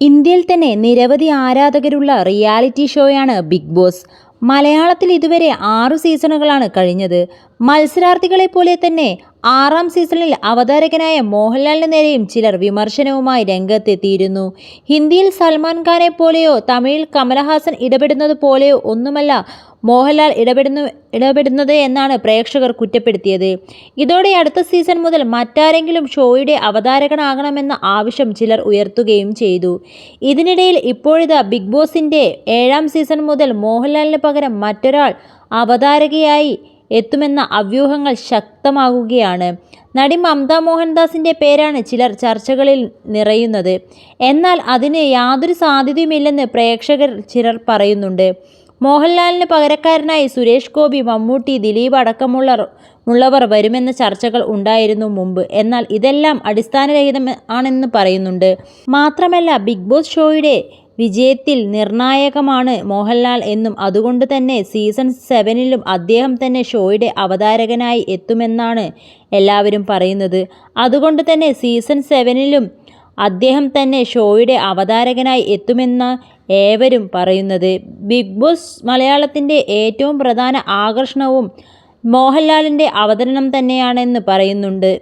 ഇന്ത്യയിൽ തന്നെ നിരവധി ആരാധകരുള്ള റിയാലിറ്റി ഷോയാണ് ബിഗ് ബോസ്. മലയാളത്തിൽ ഇതുവരെ ആറു സീസണുകളാണ് കഴിഞ്ഞത്. മത്സരാർത്ഥികളെ പോലെ തന്നെ ആറാം സീസണിൽ അവതാരകനായ മോഹൻലാലിന് നേരെയും ചിലർ വിമർശനവുമായി രംഗത്തെത്തിയിരുന്നു. ഹിന്ദിയിൽ സൽമാൻ ഖാനെ പോലെയോ തമിഴിൽ കമലഹാസൻ ഇടപെടുന്നത് പോലെയോ ഒന്നുമല്ല മോഹൻലാൽ ഇടപെടുന്നു ഇടപെടുന്നത് എന്നാണ് പ്രേക്ഷകർ കുറ്റപ്പെടുത്തിയത്. ഇതോടെ അടുത്ത സീസൺ മുതൽ മറ്റാരെങ്കിലും ഷോയുടെ അവതാരകനാകണമെന്ന ആവശ്യം ചിലർ ഉയർത്തുകയും ചെയ്തു. ഇതിനിടയിൽ ഇപ്പോഴിതാ ബിഗ് ബോസിന്റെ ഏഴാം സീസൺ മുതൽ മോഹൻലാലിന് പകരം മറ്റൊരാൾ അവതാരകയായി എത്തുമെന്ന അഭ്യൂഹങ്ങൾ ശക്തമാകുകയാണ്. നടി മമത മോഹൻദാസിന്റെ പേരാണ് ചിലർ ചർച്ചകളിൽ നിറയുന്നത്. എന്നാൽ അതിന് യാതൊരു സാധ്യതയുമില്ലെന്ന് പ്രേക്ഷകർ ചിലർ പറയുന്നുണ്ട്. മോഹൻലാലിന് പകരക്കാരനായി സുരേഷ് ഗോപി മമ്മൂട്ടി ദിലീപ് അടക്കമുള്ള ഉള്ളവർ വരുമെന്ന ചർച്ചകൾ ഉണ്ടായിരുന്നു മുമ്പ്. എന്നാൽ ഇതെല്ലാം അടിസ്ഥാനരഹിതം ആണെന്ന് പറയുന്നുണ്ട്. മാത്രമല്ല ബിഗ് ബോസ് ഷോയുടെ വിജയത്തിൽ നിർണായകമാണ് മോഹൻലാൽ എന്നും അതുകൊണ്ട് തന്നെ സീസൺ സെവനിലും അദ്ദേഹം തന്നെ ഷോയുടെ അവതാരകനായി എത്തുമെന്നാണ് എല്ലാവരും പറയുന്നത്. അതുകൊണ്ട് തന്നെ സീസൺ സെവനിലും അദ്ദേഹം തന്നെ ഷോയുടെ അവതാരകനായി എത്തുമെന്ന് ഏവരും പറയുന്നത്. ബിഗ് ബോസ് മലയാളത്തിന്റെ ഏറ്റവും പ്രധാന ആകർഷണവും മോഹൻലാലിന്റെ അവതരണം തന്നെയാണെന്ന് പറയുന്നുണ്ട്.